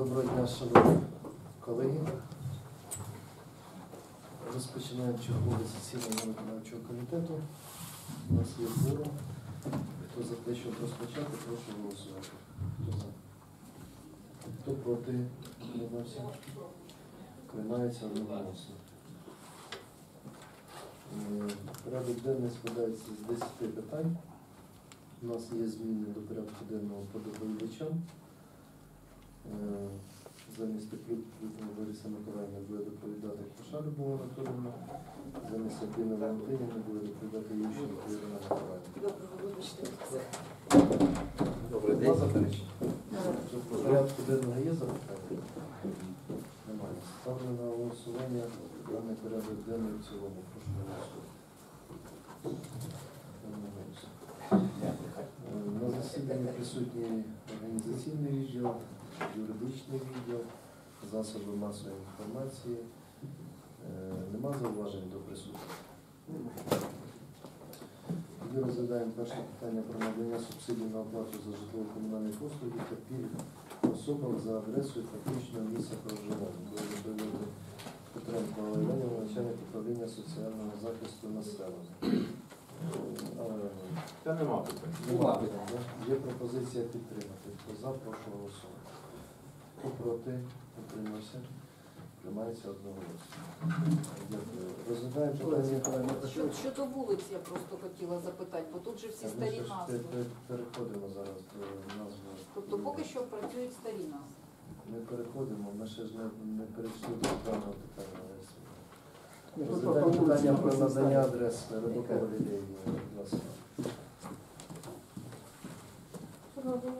Доброго дня, шановні колеги. Розпочинаємо чергове засідання виконавчого комітету. У нас є форум. Хто за те, щоб розпочати, прошу голосувати. Хто за? Хто проти? Утримався? Приймається одноголосно. Е, Порядок денний складається з 10 питань. У нас є зміни до порядку денного по доповідачам. Е, Замість Теплюк Лариса Миколаївна буде доповідати Коша Любов Анатолійовна, замість Альбіни Валентинівни буде доповідати Ющенко Ірина Миколаївна. Доброго, вибачте. Добре, Нема заперечень? Порядку денного є запитання? Немає. Ставлю на голосування даний порядок денний в цілому. Прошу голосувати. Е, На засіданні присутній організаційний відділ, юридичний відділ, засоби масової інформації. Е, Нема зауважень до присутніх? Тоді розглядаємо перше питання про надання субсидій на оплату за житлово-комунальні послуги та пільг особам за адресою фактичного місця проживання. Петренко Олена, начальник управління соціального захисту населення. Та нема питань. Є пропозиція підтримати. Хто за, прошу голосувати. Проти, утримався. Приймається одноголосно. Дякую. Розглядаємо питання. Що, щодо вулиць я просто хотіла запитати, бо тут же всі Так, ми старі ж назви. пе- пе- Переходимо зараз до назви. Тобто поки що працюють старі назви. Ми переходимо, ми ще ж не, не перейшли до даного питання. Тут Розглядаємо питання про надання адрес. Будь ласка. Шановний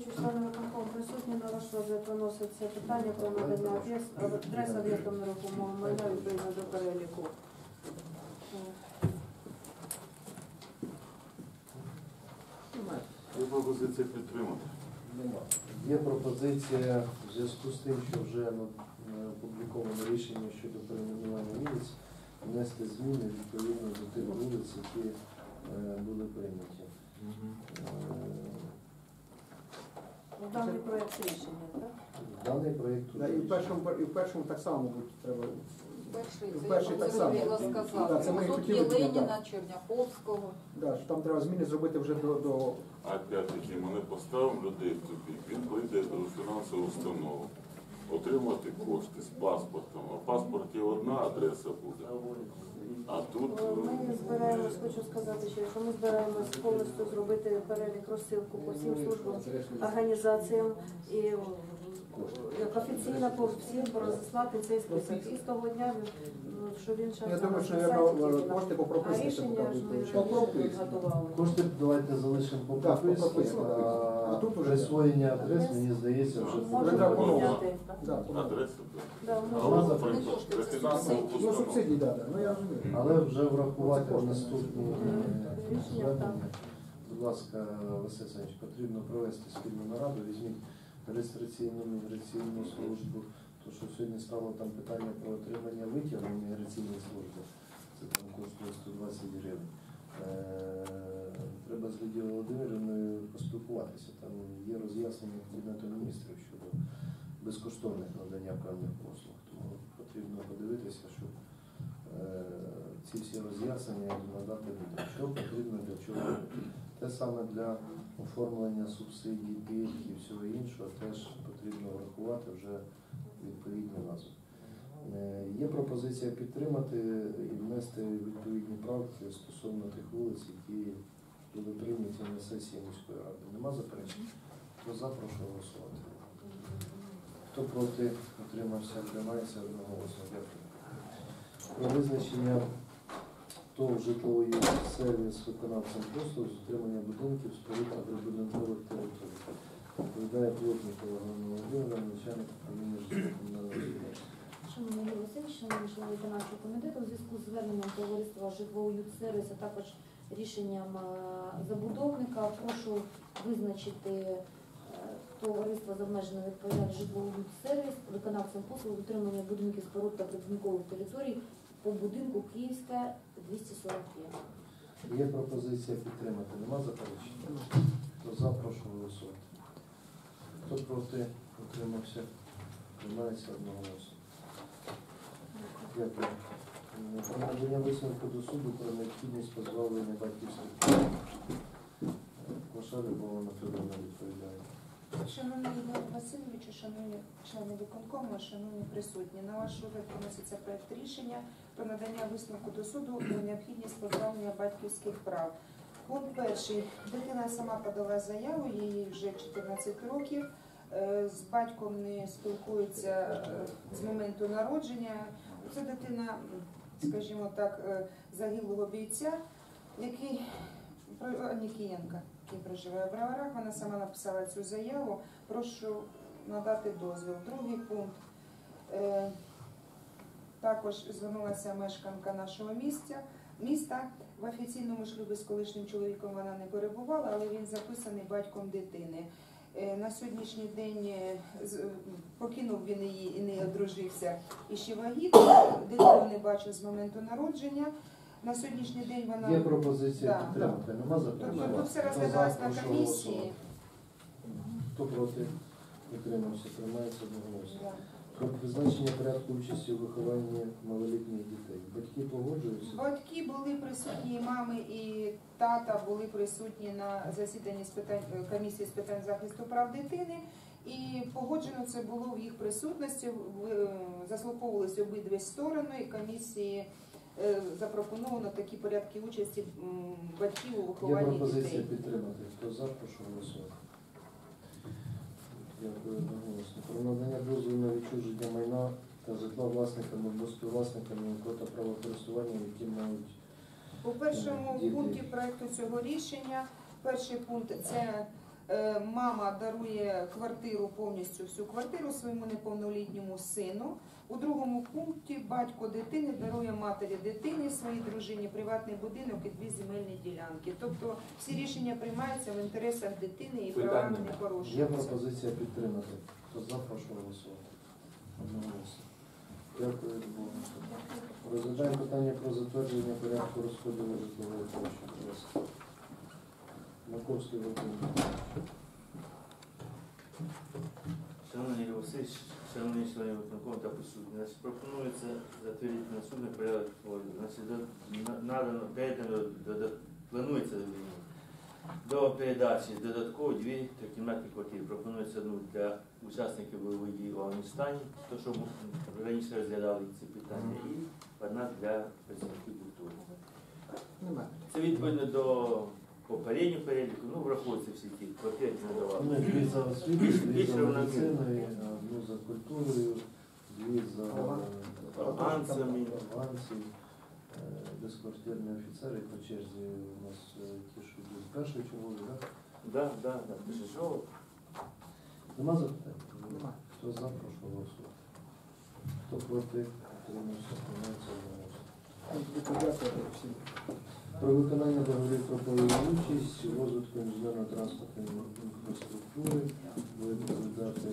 Васильович, члени виконкому присутні на ваш розгляд виноситься питання про надання адрес адреса об'єкту нерухомого майна відповідно до переліку. Є пропозиція підтримати. Нема. Є пропозиція в зв'язку з тим, що вже ну, е, опубліковано рішення щодо перейменування вулиць, внести зміни відповідно до тих вулиць, які е, були прийняті. Е, Даний проєкт рішення, так? Даний проєкт Да, І в першому, і в першому так само, мабуть, треба. Перший, перший так само. Да, це ми Тут хотіли Єленіна, да. Черняховського. Да, що там треба зміни зробити вже до, до А опять-таки ми не поставимо людей в тупік. Він прийде до фінансову установу, отримати кошти з паспортом. А в паспорті одна адреса буде. А тут Ми збираємось, хочу сказати що ми збираємось повністю зробити перелік розсилку по всім службам, організаціям і е, як офіційно по всім розіслати цей список. І з того дня, ну, що він ще Я думаю, що, тільки кошти по А рішення ж ми прописці. підготували. Кошти давайте залишимо по прописці, прописці. а тут уже- присвоєння адрес, мені здається, вже Вже Можемо треба поміняти. Да, адреса. Да, А можемо. вона Не прийде кошти, для це фінансову субсидії. Ну, субсидії, да, да. Ну я розумію. Але вже врахувати в наступні е, Рішення, звернення. Будь ласка, Василь Саныч, потрібно провести спільну нараду, візьміть реєстраційну міграційну службу, то що сьогодні стало там питання про отримання витягу міграційної служби. Це там коштує 120 гривень. Е, Треба з Лідією Володимирівною поспілкуватися. Там є роз'яснення Кабінету міністрів щодо безкоштовних надання певних послуг. Тому потрібно подивитися, щоб е, ці всі роз'яснення надати людям, що потрібно для чого. Те саме для оформлення субсидій, пільг і всього іншого теж потрібно врахувати вже відповідні назви. Е, Є пропозиція підтримати і внести відповідні правки стосовно тих вулиць, які були прийняті на сесії міської ради. Нема заперечень? Хто за, прошу голосувати. Хто проти, утримався, приймається одноголосно. Дякую. Про визначення ТОВ житлової сервіс виконавцем послуг з утримання будинків, споруд та прибудинкових територій. Відповідає Плотникова Ганна Володимирівна, начальник управління житлово-комунального господарства. Шановний Юрій Васильович, шановні члени виконавчого комітету, у зв'язку з зверненням товариства житлової сервіс, також рішенням е, забудовника, прошу визначити е, товариство з обмеженою відповідальністю житловий сервіс виконавцем послуг з утримання будинків споруд та прибудинкових територій по будинку Київська 245. Є пропозиція підтримати. Нема заперечень? Хто за, прошу голосувати. Хто проти, Утримався. Приймається одноголосно. Дякую. Про надання висновку до суду про необхідність позбавлення батьківських прав. Ваша Любов Анатолійовна відповідає. Шановний Ігор Васильовичу, шановні члени виконкому, шановні присутні, на ваш розгляд вноситься проект рішення про надання висновку до суду про необхідність позбавлення батьківських прав. Пункт перший. Дитина сама подала заяву, їй вже 14 років. Е, З батьком не спілкується е, з моменту народження. Це дитина, скажімо так, е, загиблого бійця, який про- Нікієнка, який проживає в Броварах. Вона сама написала цю заяву. Прошу надати дозвіл. Другий пункт. Е, Також звернулася мешканка нашого місця. Міста в офіційному шлюбі з колишнім чоловіком вона не перебувала, але він записаний батьком дитини. Е, На сьогоднішній день е, покинув він її і не одружився і ще вагітна. Дитину не бачив з моменту народження. На сьогоднішній день вона Є пропозиція Да. підтримати. Нема Тобто заперечень? тут все розглядалось на комісії. Хто проти? Утримався. Приймається одноголосно. Да. Про призначення порядку участі у вихованні малолітніх дітей. Батьки погоджуються? Батьки були присутні, і мами і тата були присутні на засіданні з питань е, комісії з питань захисту прав дитини. І погоджено це було в їх присутності. В- е, Заслуховувалися обидві сторони. І комісії запропоновано такі порядки участі батьків у Є вихованні пропозиція підтримати. Хто за, прошу голосувати. Дякую одноголосно. Про надання дозволу на відчуження майна та житла власникам або співвласниками кота правокористування, які мають У першому Діти. пункті проекту цього рішення, перший пункт це е, мама дарує квартиру повністю всю квартиру своєму неповнолітньому сину. У другому пункті батько дитини дарує матері дитині своїй дружині приватний будинок і дві земельні ділянки. Тобто всі рішення приймаються в інтересах дитини і правами не немає. Є порушуються. пропозиція підтримати. Хто за, прошу голосувати. Одноголосно. Дякую, Любов. Розглядаємо питання про затвердження порядку розподілу житлової площі. Маковський Володимир. Шановний Васильович, шановні члени виконкому та присутні, пропонується затвердити наступний порядок надано, передано, планується вірніше, до передачі додатково дві трикімнатні квартири. Пропонується одну для учасників бойових дій в Афганістані, то що раніше розглядали ці питання, і одна для працівників культури. Це відповідно до попереднього переліку, ну враховуються всі ті квартири, які надавали. Ну, дві за освіту, дві за Більше вона медициною, одну за культурою, дві за Авансами. аванси, е, безквартирні офіцери по черзі у нас е, ті, що йдуть з першої чергової, так? Да, да, да. Ти ж що? Нема запитань? Немає. Хто за, прошу голосувати. Хто проти, утримався, приймається одноголосно. Дякую всім. Про виконання договорів про бойову участь у розвитку інженерно-транспортної інфраструктури буде доповідати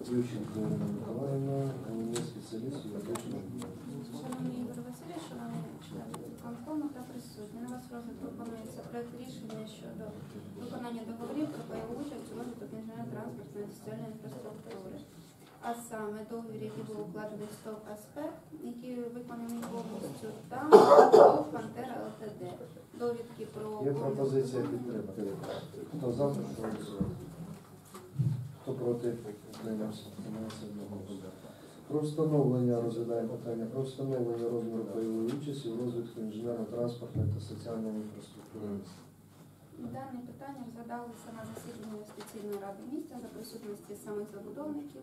Ющенко Ірина Миколаївна, головний спеціаліст юридичного відділу. Шановний Ігор Васильович, шановні члени виконкому та присутні, на вас розгляд пропонується проект рішення щодо виконання договорів про бойову участь у розвиток інженерно-транспортної та соціальної інфраструктури. А саме договір, який був укладений з ТОВ «Аспект», який виконаний повністю, та ТОВ «Пантера ЛТД». Довідки про Є пропозиція підтримати. Хто за, голосувати. Хто проти, утримався, приймається одноголосно. Про встановлення розглядає питання про встановлення розміру бойової участі у розвитку інженерно-транспортної та соціальної інфраструктури. Дане питання розглядалося на засіданні інвестиційної ради міста за присутності самих забудовників.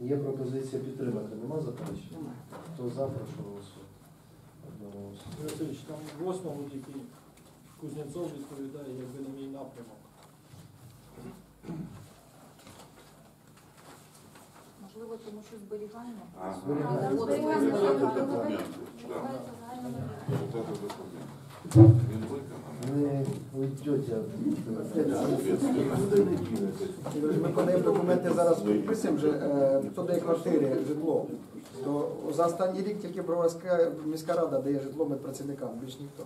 Є пропозиція підтримати. Нема заперечень? Немає. Хто за, прошу голосувати. Васильович, там в восьмому тільки Кузнєцов відповідає, якби на мій напрямок. Можливо, тому що зберігаємо. Ага. Зберігаємо. От зберігаємо Документ, да. називається загальними Вот это документ. Він виконаний. Не уйдете Ми подаємо документи зараз підписуємо вже, е, хто дає квартири, житло. То за останній рік тільки Броварська міська рада дає житло медпрацівникам, більш ніхто.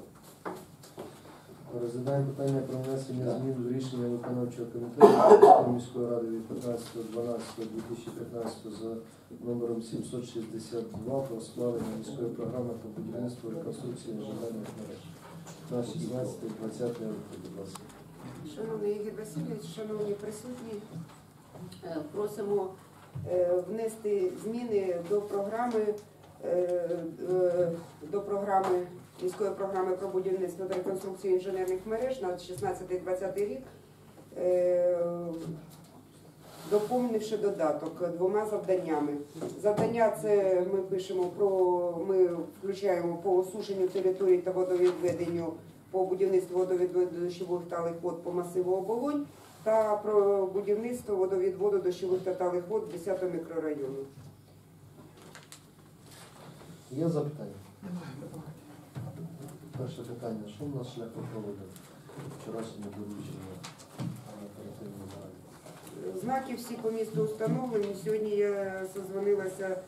Розглядаємо питання про внесення змін в рішення виконавчого комітету міської ради від 15.12.2015 за номером 762 про схвалення міської програми по будівництву реконструкції інженерних мереж на 16-20 роки, будь ласка. Шановний Ігор Васильович, шановні присутні, е, просимо е, внести зміни до програми е, до програми міської програми про будівництво та реконструкцію інженерних мереж на 16-20 рік, доповнивши додаток двома завданнями. Завдання це ми пишемо про ми включаємо по осушенню території та водовідведенню по будівництву водовідводу дощових талих вод по масиву оболонь та про будівництво водовідводу дощових та талих вод 10 мікрорайону. Є запитання? Перше питання. Що в нас шляхопроводи? Вчорашнє доручення. Знаки всі по місту встановлені. Сьогодні я созвонилася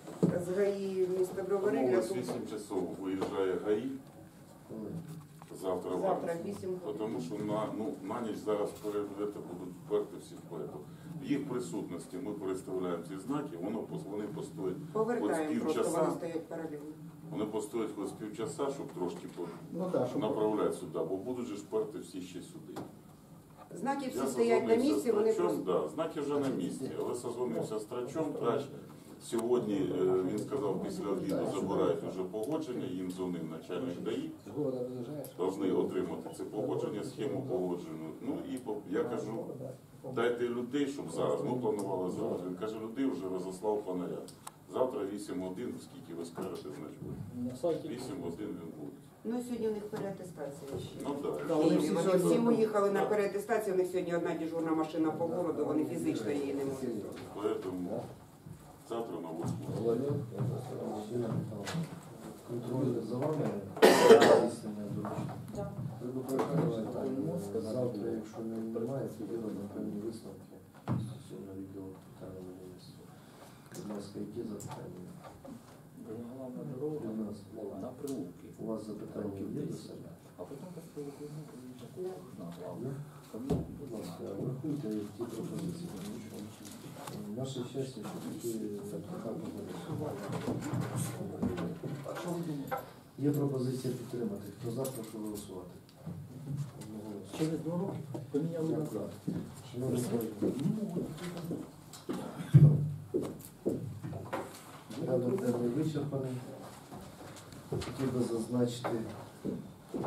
з ГАІ міста Бровари для ось того, 8 часов виїжджає ГАІ, завтра завтра вранці. 8 годин. Тому що на, ну, на ніч зараз переведете будуть вперти всі в порядок. В їх присутності ми переставляємо ці знаки, воно пос- вони постоять, Повертаємо, От просто півчаса. вони стоять паралельно. вони постоять хоч півчаса, щоб трошки по- Ну так, щоб направляти сюди, бо будуть же ж вперти всі ще сюди. Знаки всі стоять на місці, вони просто да, знаки вже на місці, але созвонився з Трачом, Трач сьогодні, е, він сказав, після обіду забирають вже погодження, їм дзвонив начальник ДАІ, повинні отримати це погодження, схему погоджену. Ну і я кажу, дайте людей, щоб зараз, ми планували зараз. Він каже, людей вже розослав по наряд. Завтра 8 годин, скільки ви скажете, значить буде. На сайті 8 годин він буде. Ну, сьогодні у них переатестація ще. Ну так. Да, вони Вони всі всі, сьогодні- уїхали на переатестацію, у них сьогодні одна дежурна машина по городу, вони фізично її не можуть зробити. Поэтому завтра на 8 Ірина Михайловна, Контроль за вами здійснення доручення. Давайте, Завтра, якщо не- немає, тоді робимо певні висновки стосовно відділу. Будь ласка, які запитання? Головна дорога У нас на прилуки. У вас запитання є до себе? А потім. Є? Будь ласка, врахуйте ті пропозиції, тому що наше щастя, що такі така погода. Є пропозиція підтримати. Хто за, прошу голосувати. Через два роки поміняли назад. Шановні колеги, порядок денний вичерпаний. Хотів би зазначити е,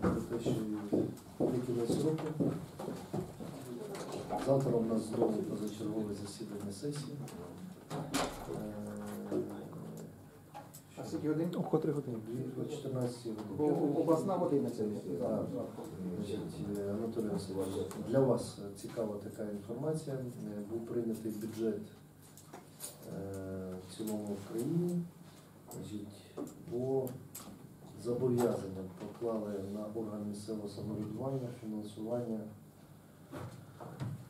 про те, що є кінець року. Завтра у нас знову позачергове засідання сесії. Е, А скільки годин? О котрій годині? О 14 Бо годині. обласна година це Так. Значить, е, Анатолій Васильович, для вас е, цікава така інформація. Е, Був прийнятий бюджет е, в цілому в країні. По зобов'язанням поклали на орган місцевого самоврядування фінансування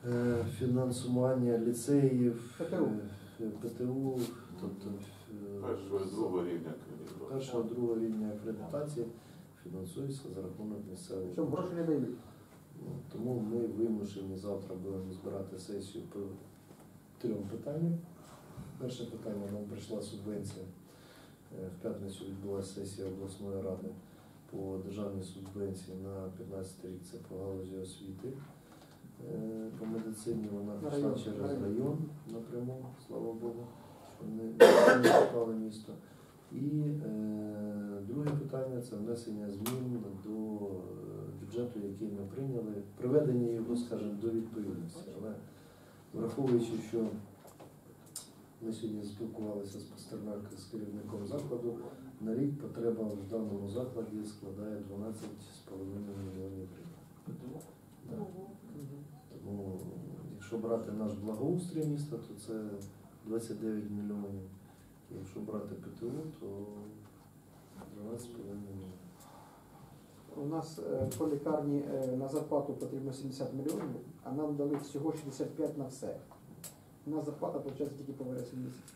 е, фінансування ліцеїв, ПТУ. е, тобто е, Першого другого рівня кредиту. першого другого рівня акредитації фінансується за рахунок місцевого. Щоб гроші не дають. Ну, Тому ми вимушені завтра будемо збирати сесію по трьом питанням. Перше питання нам прийшла субвенція. Е, В п'ятницю відбулася сесія обласної ради по державній субвенції на 15 рік. Це по галузі освіти. Е, По медицині вона район, через район. напряму, слава Богу, що не, попало місто. І е, друге питання це внесення змін до е, бюджету, який ми прийняли, приведення його, скажімо, до відповідності. Але враховуючи, що ми сьогодні спілкувалися з Пастернаком, з керівником закладу, на рік потреба в даному закладі складає 12,5 мільйонів гривень. Тому, якщо брати наш благоустрій міста, то це 29 мільйонів. Якщо брати ПТУ, то 12,5 мільйонів. У нас е, по лікарні е, на зарплату потрібно 70 мільйонів, а нам дали всього 65 на все. У нас зарплата виходить тільки по вересні місяці.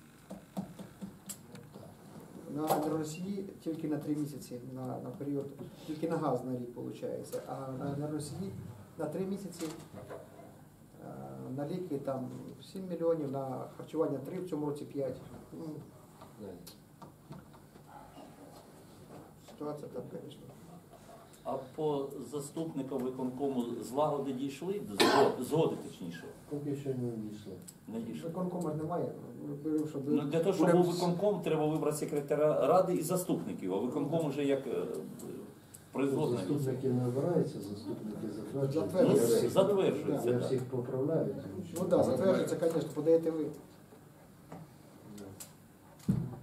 на Енергоносії тільки на 3 місяці на, на період, тільки на газ на рік виходить, а на Енергоносії на 3 місяці, е, на ліки там 7 мільйонів, на харчування 3, в цьому році 5. Ну, ситуація там, звісно. А по заступникам виконкому злагоди дійшли? Згоди, згоди точніше. Поки що не дійшли. Не дійшли. Виконкома ж немає. Щоб Ну, для того, щоб був виконком, треба вибрати секретаря ради і заступників. А виконком вже як е. Заступники не обираються, заступники затверджують. Затверджують. Я всіх- Затверджується, Я всіх поправляю. Ну так, да, затверджується, звісно, подаєте ви.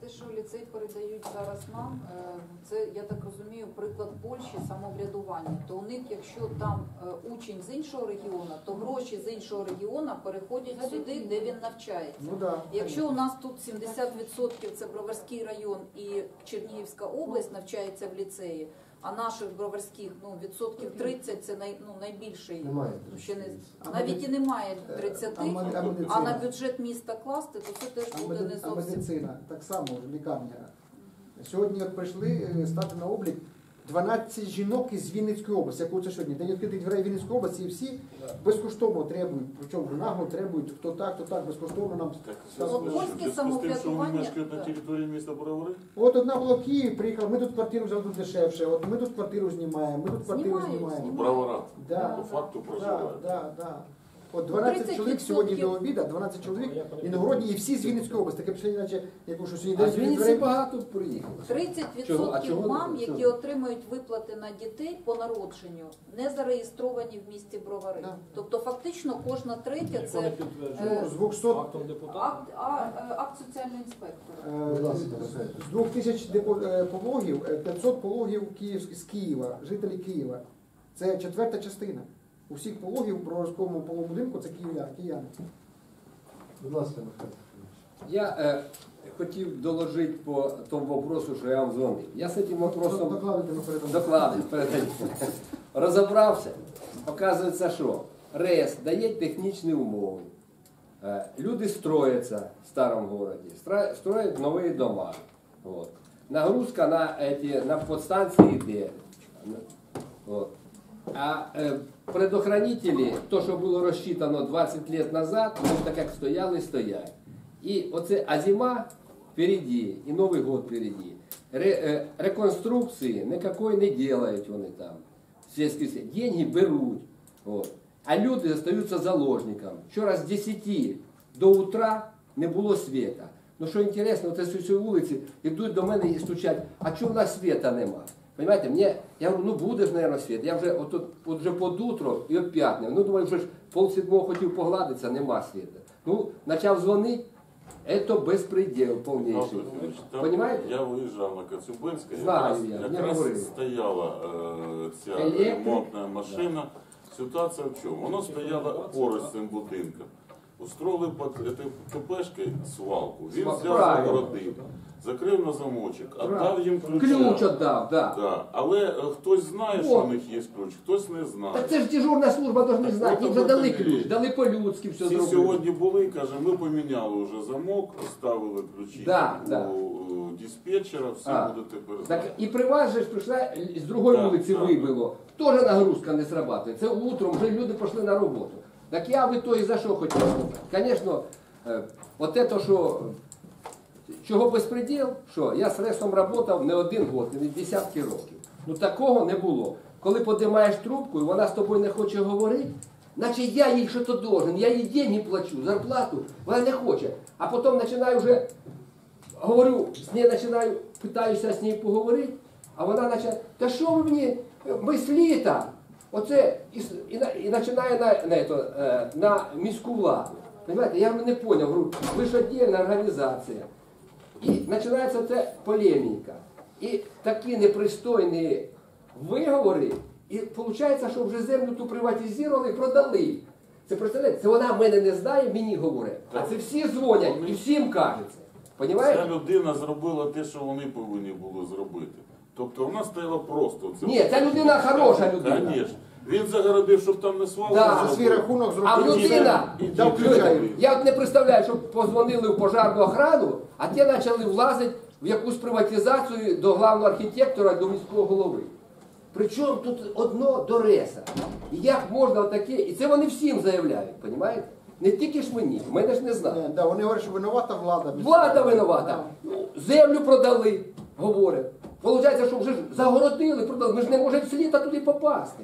Те, що ліцей передають зараз нам, е, це я так розумію, приклад Польщі самоврядування. То у них, якщо там е, учень з іншого регіону, то гроші з іншого регіону переходять сюди, де він навчається. Ну да. Якщо у нас тут 70% це Броварський район і Чернігівська область навчається в ліцеї, а наших броварських ну відсотків 30 це най, ну, найбільший. Немає. Ну, ще не А навіть меди- і немає 30, а а а на бюджет міста класти, то це теж буде меди- не а медицина так само, лікарня. Сьогодні от прийшли е, стати на облік 12 жінок із Вінницької області. Яку це сьогодні? День відкритих дверей Вінницької області і всі безкоштовно требують. Причому нагло требують, хто так, хто так, безкоштовно нам. Польське з тим, що самоврядування, вони мешкають на території міста Бровари? От одна була в Києві, приїхала, ми тут квартиру взяли тут дешевше, от ми тут квартиру знімаємо, ми тут квартиру знімаємо. В Броварах. Да. По факту Да, проживають. да, да. От 12 чоловік сьогодні до обіду, 12 чоловік іногородні і всі з Вінницької області. Таке пішли, наче яку що сьогодні день з Вінниці багато приїхало. 30% Чого? А чого? мам, Чого? які отримують виплати на дітей по народженню, не зареєстровані в місті Бровари. Да. Тобто фактично кожна третя це е, З 200 Актом депутата. акт, е, акт соціального інспектора. Е. З двох тисяч депо- е, пологів, е, 500 пологів з Києва, жителі Києва. Це четверта частина. Усіх пологів в Броварському полубудинку це київляни. кияни. Будь ласка, Михайло. Я е, хотів доложити по тому вопросу, що я вам дзвонив. Я з цим вопросом передамо. Розібрався. Оказується, що РЕС дає технічні умови. Е, Люди строяться в старому стра- строять нові дома. Вот. Нагрузка на, эти, на подстанції йде. Вот. А е, предохранителі, то, що було розчитано 20 років назад, вони так як стояли, стоять. І оце, а зима впереді, і Новий год впереді. Ре, е, реконструкції ніякої не делають вони там. Сільські деньги беруть. От. А люди залишаються заложниками. Вчора з 10 до утра не було світа. Ну що інтересно, оце з вулиці йдуть до мене і стучать, а чого в нас світа нема? Понимаете, мені, я говорю, ну буде ж, наверное, світ. Я вже от, от, от вже под утро і оп'ятне. Ну думаю, вже ж пол седьмого хотів погладитися, нема світа. Ну, почав дзвонити, це безпреділ повніший. Там, Понимаете? Я виїжджав на Коцюбинське, Знаю якраз, я, мені якраз говорили. стояла е, ця Електрик. ремонтна машина. Ситуація в чому? Воно стояло поруч з цим будинком. Устроили этой ТПшки свалку. Він Сва- взяв правильно. закрив на замочок, Правильно. віддав їм ключа. Ключ віддав, да. Да. Але е, хтось знає, що О. в них є ключ, хтось не знає. Так це ж дежурна служба должна Так знати. от Їм вже дали ключ, дали по-людськи все Всі зробили. сьогодні були, каже, ми поміняли вже замок, ставили ключі Да, у да. е, диспетчера, все А. буде тепер Так знати. і при вас же ж прийшла з другої Так, вулиці так. вибило. Теж нагрузка не срабатує. Це утром вже люди пішли на роботу. Так я в ітогі за що хотів сказати? Звісно, е, от це, що чого безпреділ, що я з ресом працював не один год, не десятки років. Ну такого не було. Коли подимаєш трубку і вона з тобою не хоче говорити, наче я їй що то должен, я їй деньги плачу, зарплату, вона не хоче. А потім починаю вже говорю, з нею починаю, питаюся з нею поговорити, а вона починає, та що ви мені, ми з літа. Оце і, і, і починає на, на, ето, е, на міську владу. Понимаете, я не понял, говорю, ви ж отдельна організація. І починається це полеміка. І такі непристойні виговори, і виходить, що вже землю ту приватизували і продали. Це представляєте, це вона мене не знає, мені говорить. А це всі дзвонять і всім кажеться. Ця людина зробила те, що вони повинні були зробити. Тобто вона стояла просто. Це Ні, ця людина хороша людина. Звісно. Він загородив, щоб там не свалка. Да. За свій рахунок А людина, І дав діти ключа. я от не представляю, щоб позвонили в пожарну охрану, а ті почали влазити в якусь приватизацію до главного архітектора, до міського голови. Причому тут одно до реса. І як можна таке? І це вони всім заявляють, розумієте? Не тільки ж мені, мене ж не знаю. Е, Да, вони говорять, що винувата влада. Влада винувата. Ну, Землю продали, говорять. Получається, що вже ж загородили, продали. Ми ж не можемо з літа туди попасти.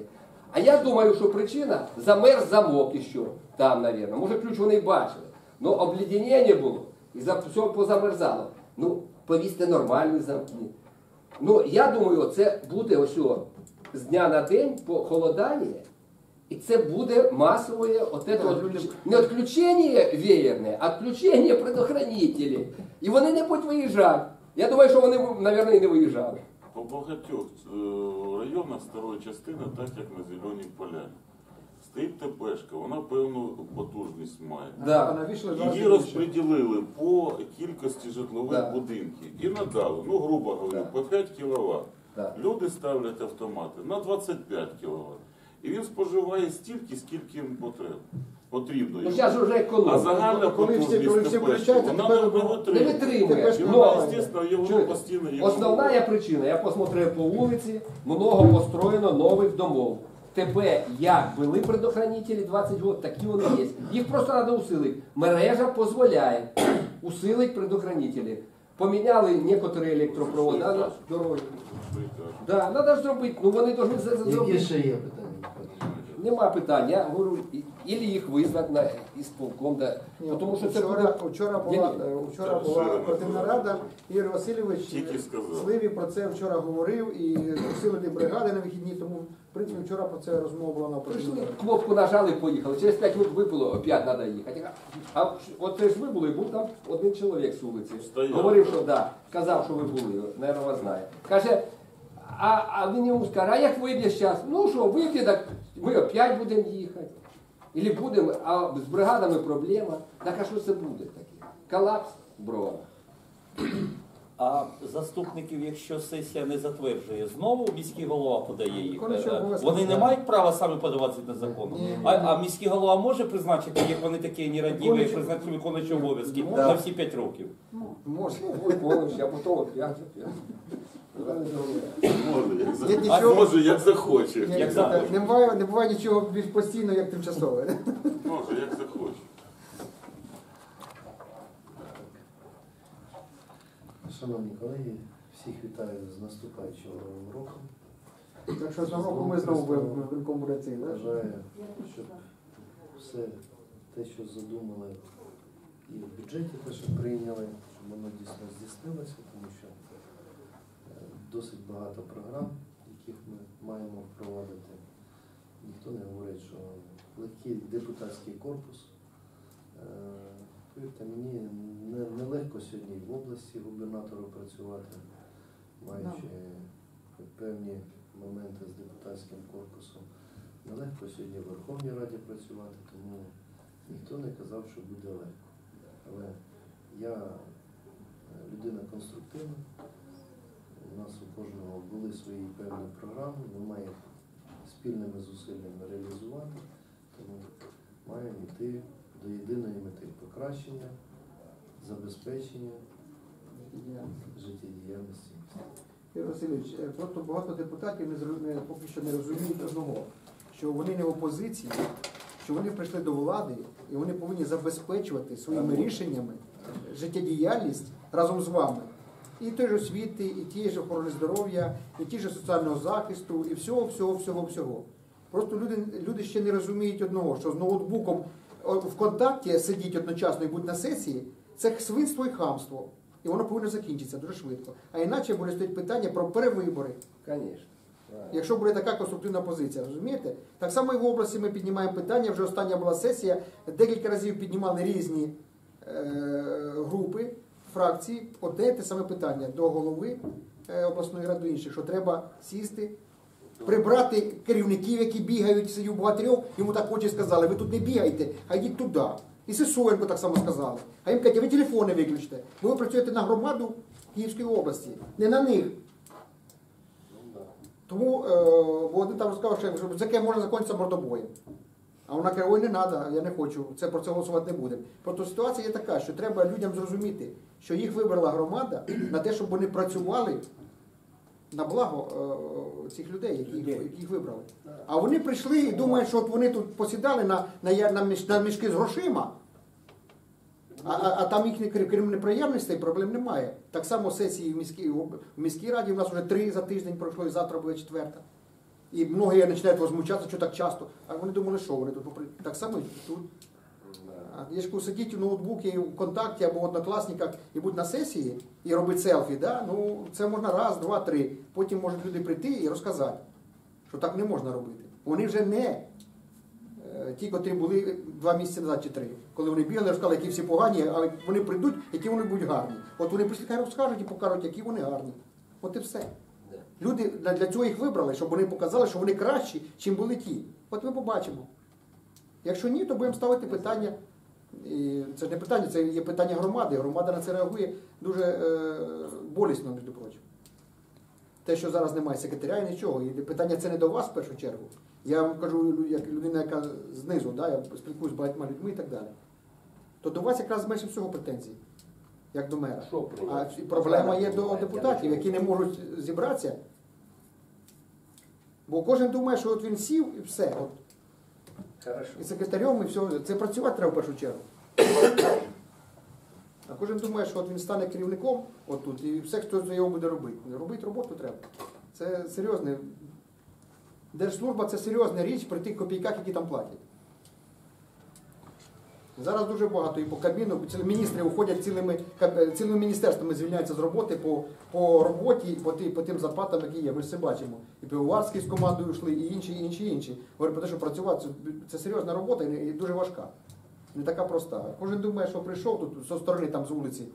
А я думаю, що причина замерз замок іще там, мабуть. Може, ключ вони бачили. Ну, обледенення було, і за все позамерзало. Ну, повісти нормальні замки. Ну, я думаю, це буде ось з дня на день похолодання, і це буде масове от Так, от, не відключення веєрне, а відключення предохранителів. І вони не будуть виїжджати. Я думаю, що вони, мабуть, і не виїжджали. По багатьох е, районах старої частини, так як на Зеленій Поляні. Стоїть ТПшка, вона певну потужність має. Да. Її розподілили по кількості житлових Да. будинків і надали, ну грубо говоря, Да. по 5 кВт. Да. Люди ставлять автомати на 25 кВт. І він споживає стільки, скільки їм потрібно. Потрібно. Ну, зараз вже А економія. загальна Коли всі- потужність коли всі вона тепер не Не витримує. витримує. Тепер вона, звісно, воно чуєте, постійно є. Основна причина, я посмотрел по вулиці, много построєно нових домов. Тебе як були предохранителі 20 років, такі вони є. Їх просто треба усилити. Мережа дозволяє усилити предохранителі. Поміняли некоторі електропроводи на дороги. Да, треба ж зробити. Ну вони повинні це зробити. Які ще є питання? Нема питань. Я говорю, і- ілі їх визнати на ісполком, да. Ні, тому що це вчора, буде... вчора була, ні. е, вчора Це була все оперативна рада. Ігор Васильович Тільки е, сказав. Сливі про це вчора говорив і усилити бригади на вихідні, тому в принципі вчора про це розмова була на оперативній раді. кнопку нажали, поїхали. Через 5 минут випало, опять треба їхати. А от це ж ви були, був там один чоловік з вулиці. Стояв. Говорив, що да, казав, що ви були, наверное, вас знає. Каже, а, а він йому скаже, а як виб'є зараз? Ну що, виб'є, так ми опять будемо їхати. Ілі будем, а с бригадами проблема. Так а що це буде таке? Колапс брова. А заступників, якщо сесія не затверджує, знову міський голова подає їх. Виконуючий Е, Вони не мають права самі подавати на закон. Ні, ні, А, ні. а міський голова може призначити, як вони такі нерадіві, Виконуючий- призначити виконуючі обов'язки Да. на всі 5 років. Можна. Виконуючи, а потім опять. опять. Може, як, нічого- може, як захоче. Як це- захоче. не, буває, не буває нічого більш постійно, як тимчасове. Може, як захоче. Шановні колеги, всіх вітаю з наступаючим новим роком. Так що з року ми знову будемо в великому раці. да? Бажаю, щоб все те, що задумали і в бюджеті те, що прийняли, щоб воно дійсно здійснилося, тому що е, досить багато програм, яких ми маємо впровадити. Ніхто не говорить, що легкий депутатський корпус. Повірте мені, не- нелегко сьогодні в області губернатору працювати, маючи певні моменти з депутатським корпусом. Нелегко сьогодні в Верховній Раді працювати, тому ніхто не казав, що буде легко. Але я е, людина конструктивна. У нас у кожного були свої певні програми, ми маємо спільними зусиллями реалізувати, тому маємо йти до єдиної мети покращення, забезпечення життєдіяльності. Ігор Васильович, е, просто багато депутатів не, не- поки що не розуміють одного, що вони не в опозиції, що вони прийшли до влади і вони повинні забезпечувати своїми рішеннями життєдіяльність разом з вами. І той же освіти, і ті ж охорони здоров'я, і ті ж соціального захисту, і всього, всього, всього, всього. Просто люди, люди ще не розуміють одного, що з ноутбуком в контакті сидіть одночасно і бути на сесії, це свинство і хамство. І воно повинно закінчитися дуже швидко. А іначе буде стоїть питання про перевибори. Звісно. Якщо буде така конструктивна позиція, розумієте? Так само і в області ми піднімаємо питання. Вже остання була сесія. Декілька разів піднімали різні е, групи, фракції. Одне те саме питання до голови е, обласної ради інших, що треба сісти, прибрати керівників, які бігають, у багатьох. Йому так очі сказали, ви тут не бігайте, а йдіть туди. І Сисоєнко так само сказали. А їм кажуть, ви телефони виключите, бо ви працюєте на громаду Київської області, не на них. Тому е, бо там розказав, що за яке може закінчитися мордобоєм. А вона каже, ой, не треба, я не хочу, це про це голосувати не будемо. Просто ситуація є така, що треба людям зрозуміти, що їх вибрала громада на те, щоб вони працювали на благо е, цих людей, які їх, які їх вибрали. А вони прийшли і думають, що от вони тут посідали на, на, я- на, на мішки з грошима, а, а, а там їхні крім крім неприємностей проблем немає. Так само сесії в міській, в міській раді у нас вже три за тиждень пройшло, і завтра буде четверта. І многі починають возмущатися, що так часто. А вони думали, що вони тут попри- так само і тут. Є ж сидіть в ноутбуці, в контакті або в однокласниках і будь на сесії і робити селфі, да? ну це можна раз, два, три. Потім можуть люди прийти і розказати, що так не можна робити. Вони вже не е, ті, котрі були два місяці назад чи три. Коли вони бігали, розказали, які всі погані, а вони прийдуть, які вони будуть гарні. От вони прийшли, хай розкажуть і покажуть, які вони гарні. От і все. Люди для для цього їх вибрали, щоб вони показали, що вони кращі, чим були ті. От ми побачимо. Якщо ні, то будемо ставити питання. І це ж не питання, це є питання громади. Громада на це реагує дуже е, болісно, між прочим. Те, що зараз немає секретаря і нічого. І питання це не до вас в першу чергу. Я вам кажу, як людина, яка знизу, да, я спілкуюся з багатьма людьми і так далі. То до вас якраз менше всього претензій, як до мера. Що А проблема є до депутатів, які не можуть зібратися. Бо кожен думає, що от він сів і все. От, і секретарем, і все. Це працювати треба в першу чергу. А кожен думає, що от він стане керівником отут, і все, хто за його буде робити. Робити роботу треба. Це серйозне. Держслужба це серйозна річ при тих копійках, які там платять. Зараз дуже багато і по Кабміну, міністри уходять цілими, цілими міністерствами, звільняються з роботи по, по роботі, по, ті, по тим зарплатам, які є. Ми ж це бачимо. І Пивоварський з командою йшли, і інші, і інші, і інші. Говорю про те, що працювати це, серйозна робота і дуже важка. Не така проста. Кожен думає, що прийшов тут зі сторони там з вулиці,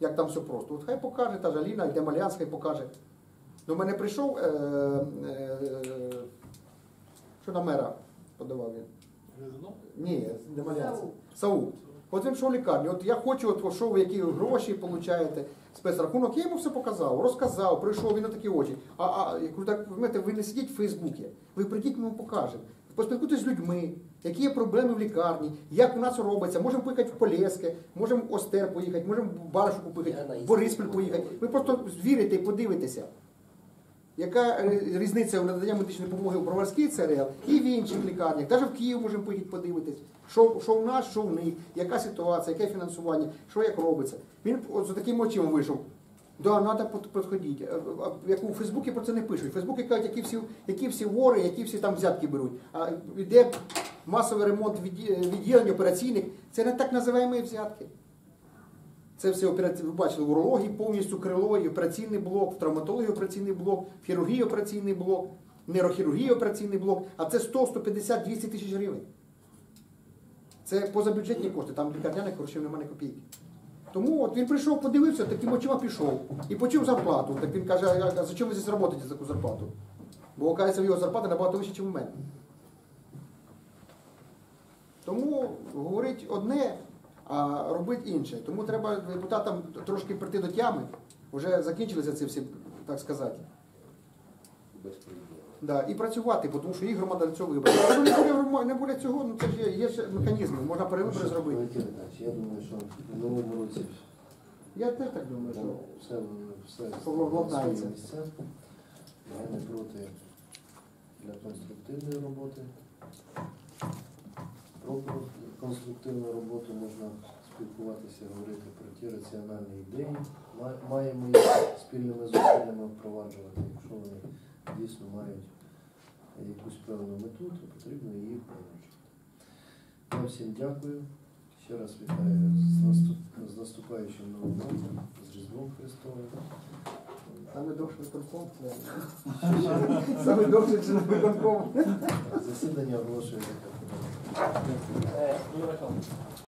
як там все просто. От хай покаже, та ж Аліна, йде Малянська і покаже. До мене прийшов, е, е, що на мера подавав він? Ні, не Малянська. Саук. От він пішов в лікарню. От я хочу, от що ви які гроші получаєте, спецрахунок. Я йому все показав, розказав, прийшов, він на такі очі. А, а я кажу, так ви ви не сидіть в Фейсбуці, ви прийдіть, ми вам покажемо. Поспілкуйтесь з людьми, які є проблеми в лікарні, як у нас робиться. Можемо поїхати в Полєске, можемо в Остер поїхати, можемо в Баршуку поїхати, в Бориспіль поїхати. Ви просто звірите і подивитеся. Яка е, різниця в наданні медичної допомоги у Броварській ЦРЛ і в інших лікарнях, навіть в Київ можемо поїхати подивитись, що, що в нас, що в них, яка ситуація, яке фінансування, що як робиться. Він от з таким очима вийшов. Да, треба підходити. Е, Як у Фейсбуці про це не пишуть. В Фейсбуці кажуть, які всі, які всі вори, які всі там взятки беруть. А йде масовий ремонт відділень операційних. Це не так називаємо взятки. Це все ви бачили, урології повністю крило, і операційний блок, в травматології операційний блок, в хірургії операційний блок, в нейрохірургії операційний блок, а це 100, 150, 200 тисяч гривень. Це позабюджетні кошти, там лікарняних грошей немає копійки. Тому от він прийшов, подивився, таким очима пішов і почув зарплату. Так він каже, а, за чим ви здесь працюєте за таку зарплату? Бо оказується, його зарплата набагато вища, ніж у мене. Тому говорить одне, а робить інше. Тому треба депутатам трошки прийти до тями. Вже закінчилися ці всі, так сказати. Безпреділ. Да, і працювати, бо тому що їх громада до цього вибрала. Якщо не буде, не буде цього, ну це ж є, є ще механізми, можна перевибори зробити. Валентин я думаю, що в новому році Я теж так думаю, що ну, все, все Владнається. на місця. Я не проти для конструктивної роботи. Про про конструктивну роботу можна спілкуватися, говорити про ті раціональні ідеї. Ма- Маємо їх спільними зусиллями впроваджувати. Якщо вони дійсно мають якусь певну мету, то потрібно її впроваджувати. Я всім дякую. Ще раз вітаю з, наступ... з наступаючим новим роком, з Різдвом Христовим. саме довше виконком. Саме довше чи не виконком. Засідання оголошує.